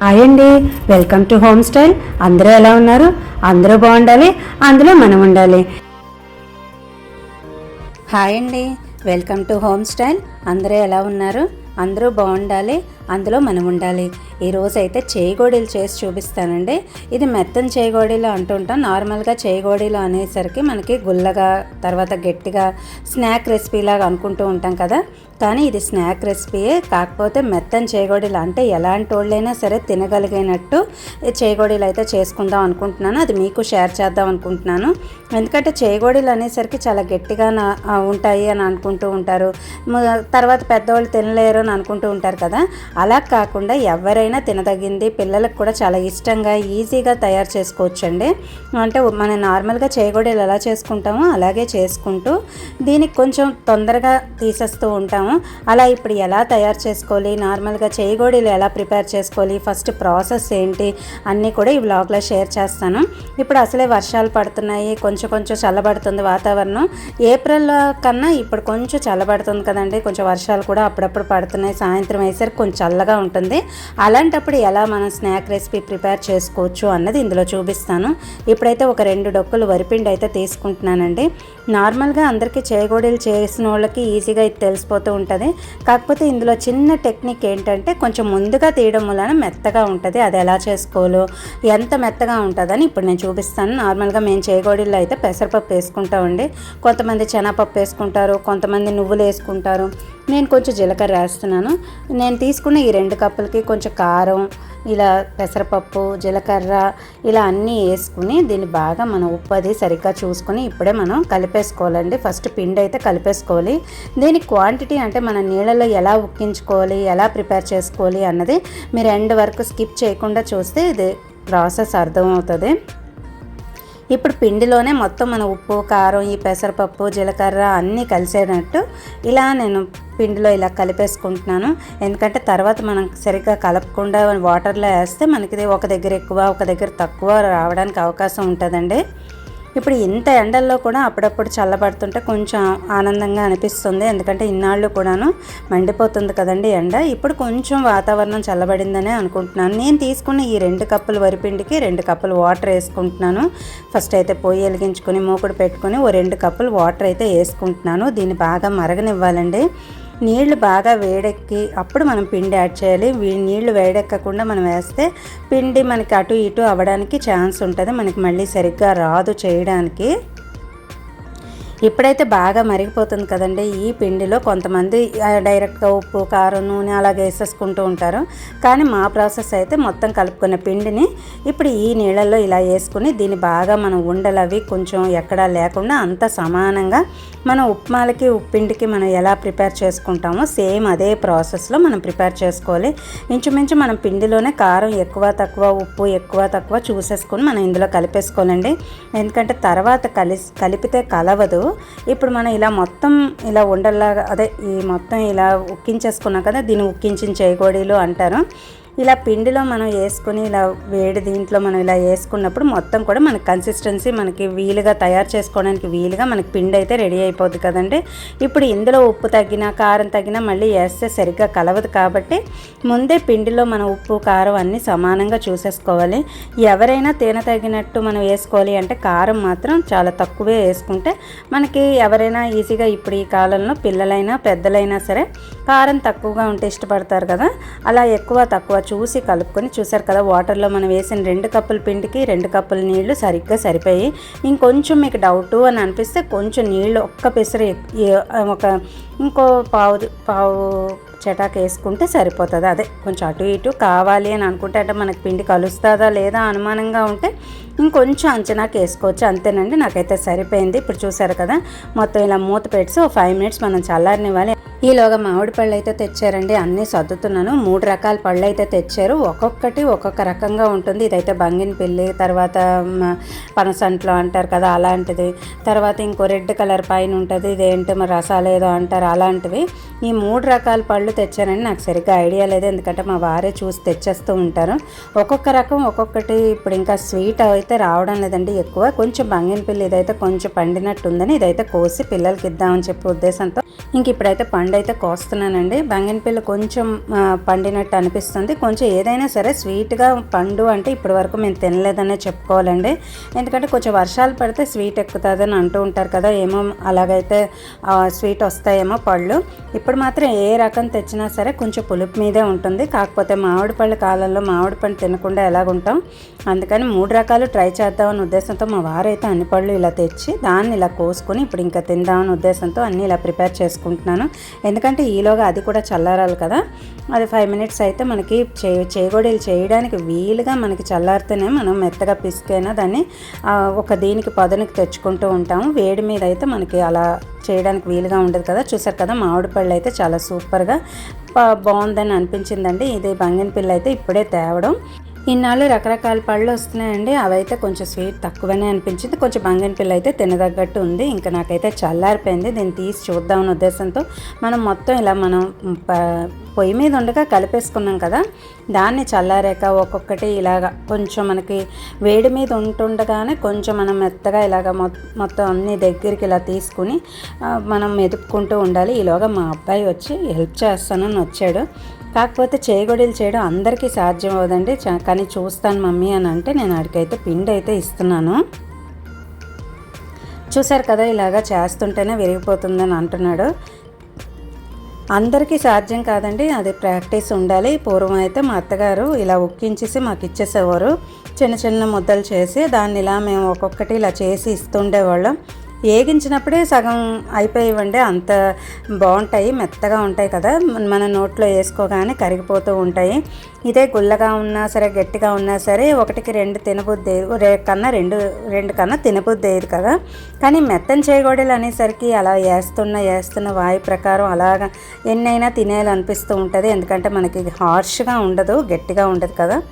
Hi అండి welcome to home style అందరూ ఎలా ఉన్నారు? అందరూ బాగుండాలి అందులో మనం ఉండాలి. హాయ్ అండి వెల్కమ్ టు హోమ్ స్టైల్ అందరూ ఎలా ఉన్నారు? అందరూ బాగుండాలి అందులో మనం ఉండాలి. ఈరోజు అయితే చేయగోడీలు చేసి చూపిస్తానండి. ఇది మెత్తని చేయగోడీలు అంటుంటాం. నార్మల్గా చేయగోడీలు అనేసరికి మనకి గుల్లగా తర్వాత గట్టిగా స్నాక్ రెసిపీలాగా అనుకుంటూ ఉంటాం కదా. కానీ ఇది స్నాక్ రెసిపీయే కాకపోతే మెత్తని చేగోడీలు అంటే ఎలాంటి వాళ్ళైనా సరే తినగలిగినట్టు ఈ చేగోడీలు అయితే చేసుకుందాం అనుకుంటున్నాను. అది మీకు షేర్ చేద్దాం అనుకుంటున్నాను. ఎందుకంటే చేగోడీలు అనేసరికి చాలా గట్టిగా ఉంటాయి అని అనుకుంటూ ఉంటారు. తర్వాత పెద్దవాళ్ళు తినలేరు అని అనుకుంటూ ఉంటారు కదా. అలా కాకుండా ఎవరైనా తినదగింది పిల్లలకు కూడా చాలా ఇష్టంగా ఈజీగా తయారు చేసుకోవచ్చండి. అంటే మనం నార్మల్గా చేగోడీలు ఎలా చేసుకుంటామో అలాగే చేసుకుంటూ దీనికి కొంచెం తొందరగా తీసేస్తూ ఉంటాము అలా ఇప్పుడు ఎలా తయారు చేసుకోవాలి? నార్మల్గా చేయగోడీలు ఎలా ప్రిపేర్ చేసుకోవాలి? ఫస్ట్ ప్రాసెస్ ఏంటి? అన్నీ కూడా ఈ బ్లాగ్లో షేర్ చేస్తాను. ఇప్పుడు అసలే వర్షాలు పడుతున్నాయి. కొంచెం కొంచెం చల్లబడుతుంది వాతావరణం. ఏప్రిల్ కన్నా ఇప్పుడు కొంచెం చల్లబడుతుంది కదండి. కొంచెం వర్షాలు కూడా అప్పుడప్పుడు పడుతున్నాయి. సాయంత్రం అయ్యేసరికి కొంచెం చల్లగా ఉంటుంది. అలాంటప్పుడు ఎలా మనం స్నాక్ రెసిపీ ప్రిపేర్ చేసుకోవచ్చు అన్నది ఇందులో చూపిస్తాను. ఇప్పుడైతే ఒక రెండు డొక్కులు వరిపిండి అయితే తీసుకుంటున్నానండి. నార్మల్గా అందరికీ చేగోడీలు చేసిన వాళ్ళకి ఈజీగా ఇది తెలిసిపోతూ ఉంటుంది. కాకపోతే ఇందులో చిన్న టెక్నిక్ ఏంటంటే కొంచెం ముందుగా తీయడం వలన మెత్తగా ఉంటుంది. అది ఎలా చేసుకోవాలో ఎంత మెత్తగా ఉంటుందని ఇప్పుడు నేను చూపిస్తాను. నార్మల్గా మేము చేగోడీల్లో అయితే పెసరపప్పు వేసుకుంటామండి కొంతమంది శనగపప్పు వేసుకుంటారు కొంతమంది నువ్వులు వేసుకుంటారు. నేను కొంచెం జీలకర్ర వేస్తున్నాను. నేను తీసుకున్న ఈ రెండు కప్పులకి కొంచెం కారం ఇలా పెసరపప్పు జీలకర్ర ఇలా అన్నీ వేసుకుని దీన్ని బాగా మనం ఉప్పు అది సరిగ్గా చూసుకుని ఇప్పుడే మనం కలిపేసుకోవాలండి. ఫస్ట్ పిండి అయితే కలిపేసుకోవాలి. దీని క్వాంటిటీ అంటే మన నీళ్ళలో ఎలా ఉక్కించుకోవాలి ఎలా ప్రిపేర్ చేసుకోవాలి అన్నది మీరు ఎండ్ వరకు స్కిప్ చేయకుండా చూస్తే ఇది ప్రాసెస్ అర్థమవుతుంది. ఇప్పుడు పిండిలోనే మొత్తం మన ఉప్పు కారం ఈ పెసరపప్పు జీలకర్ర అన్నీ కలిసేటట్టు ఇలా నేను పిండిలో ఇలా కలిపేసుకుంటున్నాను. ఎందుకంటే తర్వాత మనం సరిగ్గా కలపకుండా వాటర్లో వేస్తే మనకి ఒక దగ్గర ఎక్కువ ఒక దగ్గర తక్కువ రావడానికి అవకాశం ఉంటుందండి. ఇప్పుడు ఇంత ఎండల్లో కూడా అప్పుడప్పుడు చల్లబడుతుంటే కొంచెం ఆనందంగా అనిపిస్తుంది. ఎందుకంటే ఇన్నాళ్ళు కూడాను మండిపోతుంది కదండి ఎండ. ఇప్పుడు కొంచెం వాతావరణం చల్లబడిందనే అనుకుంటున్నాను. నేను తీసుకున్న ఈ రెండు కప్పులు వరిపిండికి రెండు కప్పులు వాటర్ వేసుకుంటున్నాను. ఫస్ట్ అయితే పొయ్యి వెలిగించుకొని మూకుడు పెట్టుకొని ఓ రెండు కప్పులు వాటర్ అయితే వేసుకుంటున్నాను. దీన్ని బాగా మరగనివ్వాలండి. నీళ్ళు బాగా వేడెక్కి అప్పుడు మనం పిండి యాడ్ చేయాలి. వీ- నీళ్ళు వేడెక్కకుండా మనం వేస్తే పిండి మనకి అటు ఇటు అవ్వడానికి ఛాన్స్ ఉంటుంది. మనకి మళ్ళీ సరిగ్గా రాదు చేయడానికి. ఇప్పుడైతే బాగా మరిగిపోతుంది కదండి. ఈ పిండిలో కొంతమంది డైరెక్ట్గా ఉప్పు కారం నూనె అలాగే వేసేసుకుంటూ ఉంటారు. కానీ మా ప్రాసెస్ అయితే మొత్తం కలుపుకున్న పిండిని ఇప్పుడు ఈ నీళ్ళల్లో ఇలా వేసుకుని దీన్ని బాగా మనం ఉండలు అవి కొంచెం ఎక్కడా లేకుండా అంత సమానంగా మనం ఉప్మాలకి ఉప్పిండికి మనం ఎలా ప్రిపేర్ చేసుకుంటామో సేమ్ అదే ప్రాసెస్లో మనం ప్రిపేర్ చేసుకోవాలి. ఇంచుమించు మనం పిండిలోనే కారం ఎక్కువ తక్కువ ఉప్పు ఎక్కువ తక్కువ చూసేసుకొని మనం ఇందులో కలిపేసుకోవాలండి. ఎందుకంటే తర్వాత కలిసి కలిపితే కలవదు. ఇప్పుడు మనం ఇలా మొత్తం ఇలా ఉండల్లాగా అదే ఈ మొత్తం ఇలా ఉక్కించేసుకున్నాం కదా దీన్ని ఉక్కించిన చేయగోడీలు అంటారు. ఇలా పిండిలో మనం వేసుకుని ఇలా వేడి దీంట్లో మనం ఇలా వేసుకున్నప్పుడు మొత్తం కూడా మనకి కన్సిస్టెన్సీ మనకి వీలుగా తయారు చేసుకోవడానికి వీలుగా మనకి పిండి అయితే రెడీ అయిపోద్ది కదండి. ఇప్పుడు ఇందులో ఉప్పు తగ్గినా కారం తగ్గినా మళ్ళీ వేస్తే సరిగ్గా కలవదు కాబట్టి ముందే పిండిలో మనం ఉప్పు కారం అన్నీ సమానంగా చూసేసుకోవాలి. ఎవరైనా తేనె తగినట్టు మనం వేసుకోవాలి అంటే కారం మాత్రం చాలా తక్కువే వేసుకుంటే మనకి ఎవరైనా ఈజీగా ఇప్పుడు ఈ కాలంలో పిల్లలైనా పెద్దలైనా సరే కారం తక్కువగా ఉంటే ఇష్టపడతారు కదా. అలా ఎక్కువ తక్కువ చూసి కలుపుకొని చూసారు కదా వాటర్లో మనం వేసిన రెండు కప్పుల పిండికి రెండు కప్పుల నీళ్ళు సరిగ్గా సరిపోయి ఇంకొంచెం మీకు డౌట్ అని అనిపిస్తే కొంచెం నీళ్ళు ఒక్క పెసరు ఒక ఇంకో పావు పావు చటాకు వేసుకుంటే సరిపోతుంది. అదే కొంచెం అటు ఇటు కావాలి అని అనుకుంటే అంటే మనకి పిండి కలుస్తుందా లేదా అనుమానంగా ఉంటే ఇంకొంచెం అంచనాకి వేసుకోవచ్చు. అంతేనండి నాకైతే సరిపోయింది. ఇప్పుడు చూసారు కదా మొత్తం ఇలా మూత పెట్టి ఓ ఫైవ్ మినిట్స్ మనం చల్లారనివ్వాలి. ఈలోగా మామిడి పళ్ళు అయితే తెచ్చారండి అన్నీ సర్దుతున్నాను. మూడు రకాల పళ్ళు అయితే తెచ్చారు. ఒక్కొక్కటి ఒక్కొక్క రకంగా ఉంటుంది. ఇదైతే బంగినపిల్లి తర్వాత పనసంట్లో అంటారు కదా అలాంటిది. తర్వాత ఇంకో రెడ్ కలర్ పైన ఉంటుంది. ఇదేంటి మరి రసాలు ఏదో అంటారు అలాంటివి. ఈ మూడు రకాల పళ్ళు తెచ్చానని నాకు సరిగ్గా ఐడియా లేదు. ఎందుకంటే మా వారే చూసి తెచ్చేస్తూ ఉంటారు. ఒక్కొక్క రకం ఒక్కొక్కటి ఇప్పుడు ఇంకా స్వీట్ అయితే రావడం లేదండి ఎక్కువ. కొంచెం బంగినపిల్లి ఇదైతే కొంచెం పండినట్టు ఉందని ఇదైతే కోసి పిల్లలకి ఇద్దామని చెప్పే ఉద్దేశంతో ఇంక ఇప్పుడైతే పండు అయితే కోస్తున్నానండి. బంగినపిల్లి కొంచెం పండినట్టు అనిపిస్తుంది. కొంచెం ఏదైనా సరే స్వీట్గా పండు అంటే ఇప్పటి వరకు మేము తినలేదనే చెప్పుకోవాలండి. ఎందుకంటే కొంచెం వర్షాలు పడితే స్వీట్ ఎక్కుతుందని అంటూ ఉంటారు కదా ఏమో అలాగైతే స్వీట్ వస్తాయేమో పళ్ళు ఇప్పుడు మాత్రం ఏ రకం తెచ్చినా సరే కొంచెం పులుపు మీదే ఉంటుంది. కాకపోతే మామిడి పళ్ళ కాలంలో మామిడి పండు తినకుండా ఎలాగుంటాం? అందుకని మూడు రకాలు ట్రై చేద్దామనే ఉద్దేశంతో మా వారైతే అన్ని పళ్ళు ఇలా తెచ్చి దాన్ని ఇలా కోసుకొని ఇప్పుడు ఇంకా తిందామని ఉద్దేశంతో అన్నీ ఇలా ప్రిపేర్ చేసుకుంటున్నాను. ఎందుకంటే ఈలోగా అది కూడా చల్లారాలి కదా. అది ఫైవ్ మినిట్స్ అయితే మనకి చే చేగోడీలు చేయడానికి వీలుగా మనకి చల్లారితేనే మనం మెత్తగా పిసికైనా దాన్ని ఒక దీనికి పదునికి తెచ్చుకుంటూ ఉంటాము. వేడి మీద అయితే మనకి అలా చేయడానికి వీలుగా ఉండదు కదా. చూసారు కదా మామిడి పళ్ళు అయితే చాలా సూపర్గా బాగుందని అనిపించిందండి. ఇది బంగిన పిల్ల అయితే ఇప్పుడే తేవడం. ఇన్నాళ్ళు రకరకాల పళ్ళు వస్తున్నాయండి. అవైతే కొంచెం స్వీట్ తక్కువనే అనిపించింది. కొంచెం బంగిన పిల్ల అయితే తినదగ్గట్టు ఉంది. ఇంకా నాకైతే చల్లారిపోయింది. దీన్ని తీసి చూద్దామన్న ఉద్దేశంతో మనం మొత్తం ఇలా మనం పొయ్యి మీద ఉండగా కలిపేసుకున్నాం కదా దాన్ని చల్లారాక ఒక్కొక్కటి ఇలాగ కొంచెం మనకి వేడి మీద ఉంటుండగానే కొంచెం మనం మెత్తగా ఇలాగ మొ- మొత్తం అన్ని దగ్గరికి ఇలా తీసుకుని మనం మెదుపుకుంటూ ఉండాలి. ఈలోగా మా అబ్బాయి వచ్చి హెల్ప్ చేస్తానని వచ్చాడు. కాకపోతే చేయగొడీలు చేయడం అందరికీ సాధ్యం అవ్వదండి. చ- కానీ చూస్తాను మమ్మీ అని అంటే నేను ఆడికైతే పిండి అయితే ఇస్తున్నాను. చూసారు కదా ఇలాగా చేస్తుంటేనే విరిగిపోతుందని అంటున్నాడు. అందరికీ సాధ్యం కాదండి అది ప్రాక్టీస్ ఉండాలి. పూర్వం అయితే మా అత్తగారు ఇలా ఉక్కించేసి మాకు ఇచ్చేసేవారు. చిన్న చిన్న ముద్దలు చేసి దాన్ని ఇలా మేము ఒక్కొక్కటి ఇలా చేసి ఇస్తుండేవాళ్ళం. వేగించినప్పుడే సగం అయిపోయివ్వండి అంత బాగుంటాయి మెత్తగా ఉంటాయి కదా. మన- నోట్లో వేసుకోగానే కరిగిపోతూ ఉంటాయి. ఇదే గుల్లగా ఉన్నా సరే గట్టిగా ఉన్నా సరే ఒకటికి రెండు తినబుద్ది రే కన్నా రెండు రెండు కన్నా తినబుద్ది అయ్యేది కదా. కానీ మెత్తని చేయగూడలు అనేసరికి అలా వేస్తున్న వేస్తున్న వాయు ప్రకారం అలాగా ఎన్నైనా తినేయాలనిపిస్తూ ఉంటుంది. ఎందుకంటే మనకి హార్ష్గా ఉండదు గట్టిగా ఉండదు కదా.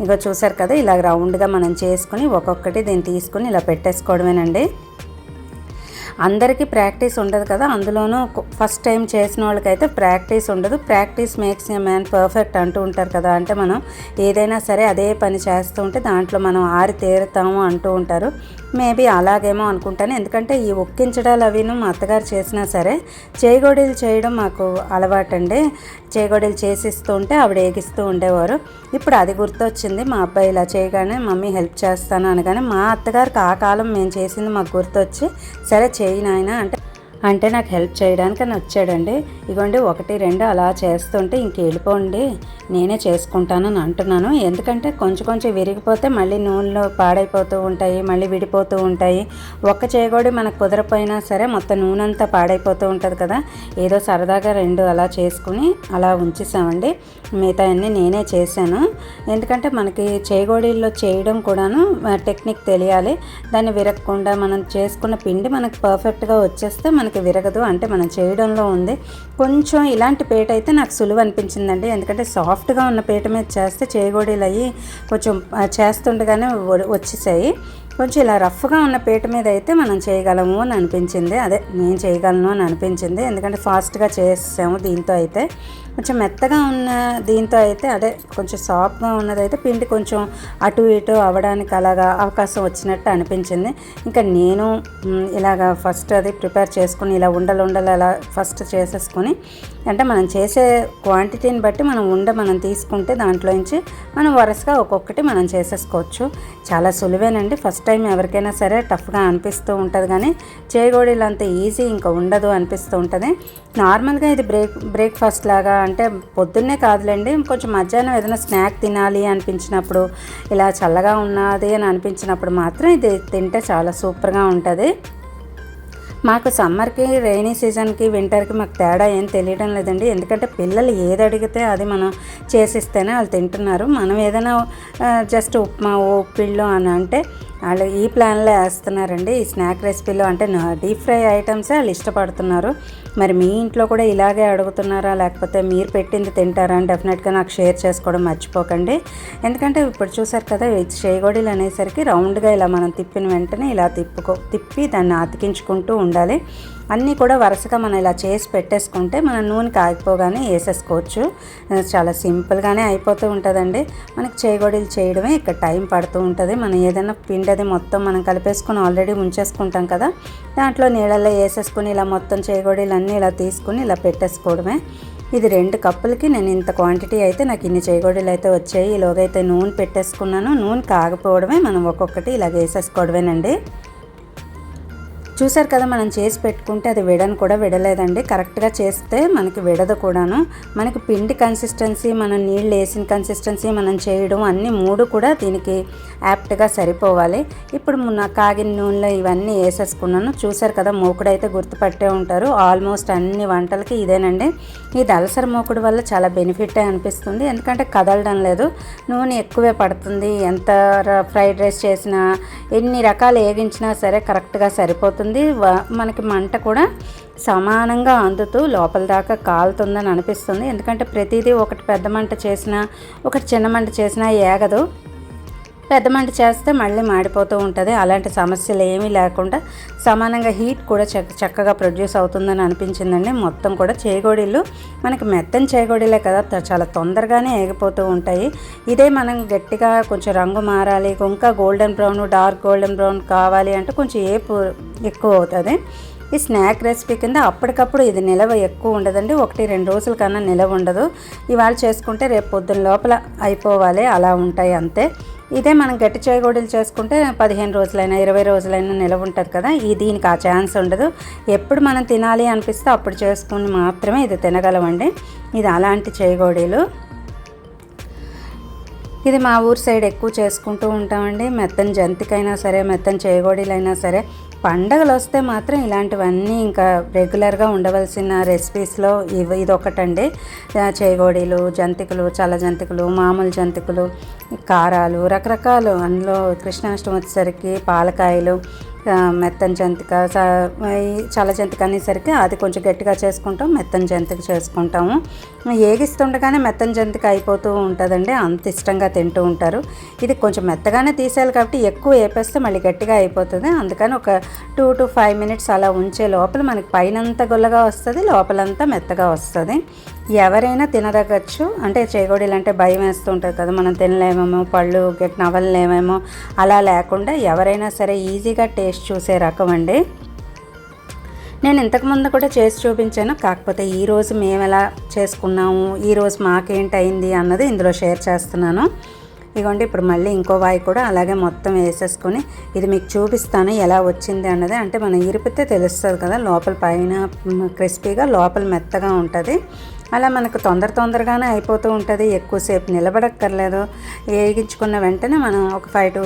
ఇగో చూసారు కదా ఇలా రౌండ్గా మనం చేసుకుని ఒక్కొక్కటి దీన్ని తీసుకుని ఇలా పెట్టేసుకోవడమేనండి. అందరికీ ప్రాక్టీస్ ఉండదు కదా. అందులోనూ ఫస్ట్ టైం చేసిన వాళ్ళకైతే ప్రాక్టీస్ ఉండదు. Practice makes a man perfect అంటూ ఉంటారు కదా. అంటే మనం ఏదైనా సరే అదే పని చేస్తూ ఉంటే దాంట్లో మనం ఆరి తీరుతాము అంటూ ఉంటారు. మేబీ అలాగేమో అనుకుంటాను. ఎందుకంటే ఈ ఒక్కించడాలు అవిను మా అత్తగారు చేసినా సరే చేగోడీలు చేయడం మాకు అలవాటండి. చేగోడీలు చేసిస్తూ ఉంటే ఆవిడ ఏగిస్తూ ఉండేవారు. ఇప్పుడు అది గుర్తొచ్చింది. మా అబ్బాయి ఇలా చేయగానే మమ్మీ హెల్ప్ చేస్తాను అనగానే మా అత్తగారికి ఆ కాలం మేము చేసింది మాకు గుర్తొచ్చి సరే చేయి నాయన అంటే అంటే నాకు హెల్ప్ చేయడానికి అని వచ్చాడండి. ఇగోండి ఒకటి రెండు అలా చేస్తుంటే ఇంక వెళ్ళిపోండి. నేనే చేసుకుంటానని అంటున్నాను. ఎందుకంటే కొంచెం కొంచెం విరిగిపోతే మళ్ళీ నూనెలో పాడైపోతూ ఉంటాయి మళ్ళీ విడిపోతూ ఉంటాయి. ఒక్క చేయగోడి మనకు కుదరపోయినా సరే మొత్తం నూనె అంతా పాడైపోతూ ఉంటుంది కదా. ఏదో సరదాగా రెండు అలా చేసుకుని అలా ఉంచేసామండి. మిగతా అన్నీ నేనే చేశాను. ఎందుకంటే మనకి చేగోడీల్లో చేయడం కూడాను టెక్నిక్ తెలియాలి. దాన్ని విరగకుండా మనం చేసుకున్న పిండి మనకు పర్ఫెక్ట్గా వచ్చేస్తే మనకి విరగదు. అంటే మనం చేయడంలో ఉంది. కొంచెం ఇలాంటి పేట అయితే నాకు సులువు అనిపించిందండి. ఎందుకంటే సాఫ్ట్గా ఉన్న పేట మీద చేస్తే చేయగోడీలు అయ్యి కొంచెం చేస్తుండగానే వ- వచ్చేసాయి. కొంచెం ఇలా రఫ్గా ఉన్న పీట మీద అయితే మనం చేయగలము అని అనిపించింది. అదే నేను చేయగలను అని అనిపించింది. ఎందుకంటే ఫాస్ట్గా చేసాము దీంతో అయితే. కొంచెం మెత్తగా ఉన్న దీంతో అయితే అదే కొంచెం సాఫ్ట్గా ఉన్నదైతే పిండి కొంచెం అటు ఇటు అవ్వడానికి అలాగా అవకాశం వచ్చినట్టు అనిపించింది. ఇంకా నేను ఇలాగ ఇలాగా ఫస్ట్ అది ప్రిపేర్ చేసుకుని ఇలా ఉండలు ఉండలు అలా ఫస్ట్ చేసేసుకొని అంటే మనం చేసే క్వాంటిటీని బట్టి మనం ఉండ మనం తీసుకుంటే దాంట్లోంచి మనం వరుసగా ఒక్కొక్కటి మనం చేసేసుకోవచ్చు. చాలా సులువేనండి ఫస్ట్ ఫస్ట్ టైం ఎవరికైనా సరే టఫ్గా అనిపిస్తూ ఉంటుంది కానీ చేయగోడీలు అంత ఈజీ ఇంకా ఉండదు అనిపిస్తూ ఉంటుంది. నార్మల్గా ఇది బ్రేక్ బ్రేక్ఫాస్ట్ లాగా అంటే పొద్దున్నే కాదులేండి కొంచెం మధ్యాహ్నం ఏదైనా స్నాక్ తినాలి అనిపించినప్పుడు ఇలా చల్లగా ఉన్నది అని అనిపించినప్పుడు మాత్రం ఇది తింటే చాలా సూపర్గా ఉంటుంది. మాకు సమ్మర్కి రైనీ సీజన్కి వింటర్కి మాకు తేడా ఏం తెలియడం లేదండి. ఎందుకంటే పిల్లలు ఏది అడిగితే అది మనం చేసిస్తేనే వాళ్ళు తింటున్నారు. మనం ఏదైనా జస్ట్ ఉప్మా పిల్లు అని అంటే వాళ్ళు ఈ ప్లాన్లో వేస్తున్నారండి ఈ స్నాక్ రెసిపీలో అంటే డీప్ ఫ్రై ఐటమ్సే వాళ్ళు ఇష్టపడుతున్నారు. మరి మీ ఇంట్లో కూడా ఇలాగే అడుగుతున్నారా? లేకపోతే మీరు పెట్టింది తింటారా? అని డెఫినెట్గా నాకు షేర్ చేసుకోవడం మర్చిపోకండి. ఎందుకంటే ఇప్పుడు చూసారు కదా ఈ చేయగోడీలు అనేసరికి రౌండ్గా ఇలా మనం తిప్పిన వెంటనే ఇలా తిప్పుకో తిప్పి దాన్ని అతికించుకుంటూ ఉండాలి. అన్నీ కూడా వరుసగా మనం ఇలా చేసి పెట్టేసుకుంటే మన నూనె కాగిపోగానే వేసేసుకోవచ్చు. చాలా సింపుల్గానే అయిపోతూ ఉంటుందండి. మనకి చేయగొడీలు చేయడమే ఇక్కడ టైం పడుతూ ఉంటుంది. మనం ఏదైనా పిండి అది మొత్తం మనం కలిపేసుకొని ఆల్రెడీ ఉంచేసుకుంటాం కదా దాంట్లో నీళ్ళల్లో వేసేసుకుని ఇలా మొత్తం చేయగొడీలు అన్నీ ఇలా తీసుకుని ఇలా పెట్టేసుకోవడమే. ఇది రెండు కప్పులకి నేను ఇంత క్వాంటిటీ అయితే నాకు ఇన్ని చేయగొడీలు అయితే వచ్చాయి. ఈలోగా అయితే నూనె పెట్టేసుకున్నాను. నూనె కాకపోవడమే మనం ఒక్కొక్కటి ఇలా వేసేసుకోవడమేనండి. చూసారు కదా మనం చేసి పెట్టుకుంటే అది విడని కూడా విడలేదండి. కరెక్ట్గా చేస్తే మనకి విడదు కూడాను. మనకి పిండి కన్సిస్టెన్సీ మనం నీళ్ళు వేసిన కన్సిస్టెన్సీ మనం చేయడం అన్నీ మూడు కూడా దీనికి యాప్ట్గా సరిపోవాలి. ఇప్పుడు నా కాగిన నూనెలో ఇవన్నీ వేసేసుకున్నాను. చూసారు కదా మూకుడు అయితే గుర్తుపట్టే ఉంటారు. ఆల్మోస్ట్ అన్ని వంటలకి ఇదేనండి. ఈ దలసర మూకుడు వల్ల చాలా బెనిఫిట్ అనిపిస్తుంది. ఎందుకంటే కదలడం లేదు. నూనె ఎక్కువే పడుతుంది. ఎంత ఫ్రైడ్ రైస్ చేసినా ఎన్ని రకాలు వేగించినా సరే కరెక్ట్గా సరిపోతుంది. మనకి మంట కూడా సమానంగా అందుతూ లోపల దాకా కాలుతుందని అనిపిస్తుంది. ఎందుకంటే ప్రతిదీ ఒకటి పెద్ద మంట చేసినా ఒకటి చిన్న మంట చేసినా ఏగదు. పెద్ద మంట చేస్తే మళ్ళీ మాడిపోతూ ఉంటుంది. అలాంటి సమస్యలు ఏమీ లేకుండా సమానంగా హీట్ కూడా చక్క చక్కగా ప్రొడ్యూస్ అవుతుందని అనిపించిందండి. మొత్తం కూడా చేగోడీలు మనకి మెత్తని చేగోడీలే కదా చాలా తొందరగానే ఏగిపోతూ ఉంటాయి. ఇదే మనం గట్టిగా కొంచెం రంగు మారాలి ఇంకా golden brown dark golden brown కావాలి అంటే కొంచెం ఏపు ఎక్కువ అవుతుంది. ఈ స్నాక్ రెసిపీ కింద అప్పటికప్పుడు ఇది నిలవ ఎక్కువ ఉండదండి. ఒకటి రెండు రోజుల కన్నా నిలవ ఉండదు. ఇవాళ చేసుకుంటే రేపు పొద్దున్న లోపల అయిపోవాలి అలా ఉంటాయి అంతే. ఇదే మనం గట్టి చేయగూడలు చేసుకుంటే పదిహేను రోజులైనా ఇరవై రోజులైనా నిలవ ఉంటుంది కదా. ఈ దీనికి ఆ ఛాన్స్ ఉండదు. ఎప్పుడు మనం తినాలి అనిపిస్తే అప్పుడు చేసుకుని మాత్రమే ఇది తినగలమండి. ఇది అలాంటి చేయగోడీలు ఇది మా ఊరు సైడ్ ఎక్కువ చేసుకుంటూ ఉంటామండి. మెత్తని జంతికైనా సరే మెత్తని చేయగోడీలైనా సరే పండగలు వస్తే మాత్రం ఇలాంటివన్నీ ఇంకా రెగ్యులర్గా ఉండవలసిన రెసిపీస్లో ఇవి ఇదొకటండి. చేగోడీలు జంతికలు చల్ల జంతికలు మామూలు జంతికలు కారాలు రకరకాలు. అందులో కృష్ణాష్టమి వచ్చేసరికి పాలకాయలు మెత్తని జంతిక చల్ల జంతిక అనేసరికి అది కొంచెం గట్టిగా చేసుకుంటాం మెత్తని జంతిక చేసుకుంటాము. ఏగిస్తుండగానే మెత్తని జంతిక అయిపోతూ ఉంటుందండి అంత ఇష్టంగా తింటూ ఉంటారు. ఇది కొంచెం మెత్తగానే తీసేయాలి కాబట్టి ఎక్కువ వేపేస్తే మళ్ళీ గట్టిగా అయిపోతుంది. అందుకని ఒక టూ టు ఫైవ్ మినిట్స్ అలా ఉంచే లోపల మనకి పైనంతా గుల్లగా వస్తుంది లోపలంతా మెత్తగా వస్తుంది. ఎవరైనా తినదగచ్చు. అంటే చేగోడీలు అంటే భయం వేస్తుంటుంది కదా మనం తినలేమేమో పళ్ళు గట్టి నవలలేమేమో అలా లేకుండా ఎవరైనా సరే ఈజీగా టేస్ట్ చూసే రకం అండి. నేను ఇంతకుముందు కూడా చేసి చూపించాను. కాకపోతే ఈరోజు మేము ఎలా చేసుకున్నాము ఈరోజు మాకేంటి అయింది అన్నది ఇందులో షేర్ చేస్తున్నాను. ఇదిగోండి ఇప్పుడు మళ్ళీ ఇంకో వాయి కూడా అలాగే మొత్తం వేసేసుకొని ఇది మీకు చూపిస్తాను ఎలా వచ్చింది అన్నది. అంటే మనం ఇరిపితే తెలుస్తుంది కదా లోపల పైన క్రిస్పీగా లోపల మెత్తగా ఉంటుంది. అలా మనకు తొందర తొందరగానే అయిపోతూ ఉంటుంది. ఎక్కువసేపు నిలబడక్కర్లేదు. వేగించుకున్న వెంటనే మనం ఒక ఫైవ్ టు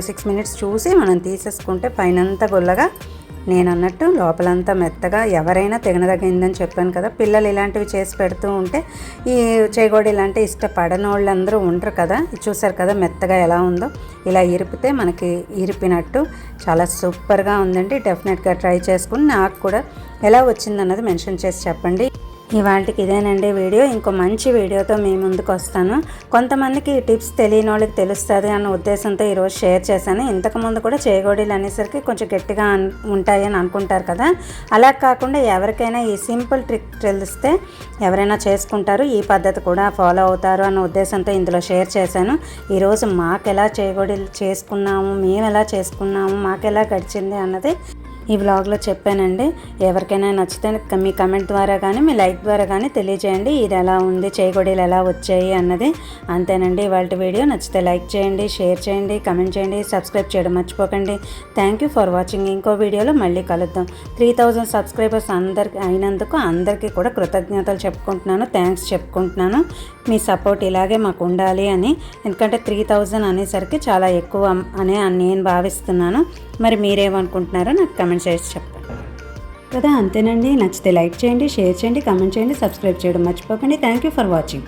సిక్స్ మినిట్స్ చూసి మనం తీసేసుకుంటే పైనంతా గుల్లగా నేను అన్నట్టు లోపలంతా మెత్తగా ఎవరైనా తినదగిందని చెప్పాను కదా. పిల్లలు ఇలాంటివి చేసి పెడుతూ ఉంటే ఈ చేగోడి ఇలాంటి ఇష్టపడని వాళ్ళందరూ ఉండరు కదా. చూసారు కదా మెత్తగా ఎలా ఉందో. ఇలా ఇరిపితే మనకి ఇరిపినట్టు చాలా సూపర్గా ఉందండి. డెఫినెట్గా ట్రై చేసుకుని నాకు కూడా ఎలా వచ్చిందన్నది మెన్షన్ చేసి చెప్పండి. ఇవాళకి ఇదేనండి వీడియో. ఇంకో మంచి వీడియోతో మీ ముందుకు వస్తాను. కొంతమందికి టిప్స్ తెలియని వాళ్ళకి తెలుస్తుంది అన్న ఉద్దేశంతో ఈరోజు షేర్ చేశాను. ఇంతకుముందు కూడా చేయగోడీలు అనేసరికి కొంచెం గట్టిగా ఉంటాయి అని అనుకుంటారు కదా. అలా కాకుండా ఎవరికైనా ఈ సింపుల్ ట్రిక్ తెలిస్తే ఎవరైనా చేసుకుంటారు. ఈ పద్ధతి కూడా ఫాలో అవుతారు అన్న ఉద్దేశంతో ఇందులో షేర్ చేశాను. ఈరోజు మాకు ఎలా చేయగోడీలు చేసుకున్నాము మేము ఎలా చేసుకున్నాము మాకు ఎలా గడిచింది అన్నది ఈ వ్లాగ్లో చెప్పానండి. ఎవరికైనా నచ్చితే మీ కమెంట్ ద్వారా కానీ మీ లైక్ ద్వారా కానీ తెలియజేయండి. ఇది ఎలా ఉంది చేయగొడీలు ఎలా వచ్చాయి అన్నది. అంతేనండి. ఇవాళ వీడియో నచ్చితే లైక్ చేయండి షేర్ చేయండి కమెంట్ చేయండి సబ్స్క్రైబ్ చేయడం మర్చిపోకండి. థ్యాంక్ యూ ఫర్ వాచింగ్ ఇంకో వీడియోలో మళ్ళీ కలుద్దాం. త్రీ థౌజండ్ సబ్స్క్రైబర్స్ అందరికి అయినందుకు అందరికీ కూడా కృతజ్ఞతలు చెప్పుకుంటున్నాను. థ్యాంక్స్ చెప్పుకుంటున్నాను. మీ సపోర్ట్ ఇలాగే మాకు ఉండాలి అని. ఎందుకంటే త్రీ థౌజండ్ అనేసరికి చాలా ఎక్కువ అని నేను భావిస్తున్నాను. మరి మీరేమనుకుంటున్నారో నాకు కమెంట్ చేసి చెప్పండి. కదా అంతేనండి. నచ్చితే లైక్ చేయండి షేర్ చేయండి కమెంట్ చేయండి సబ్స్క్రైబ్ చేయడం మర్చిపోకండి. Thank you for watching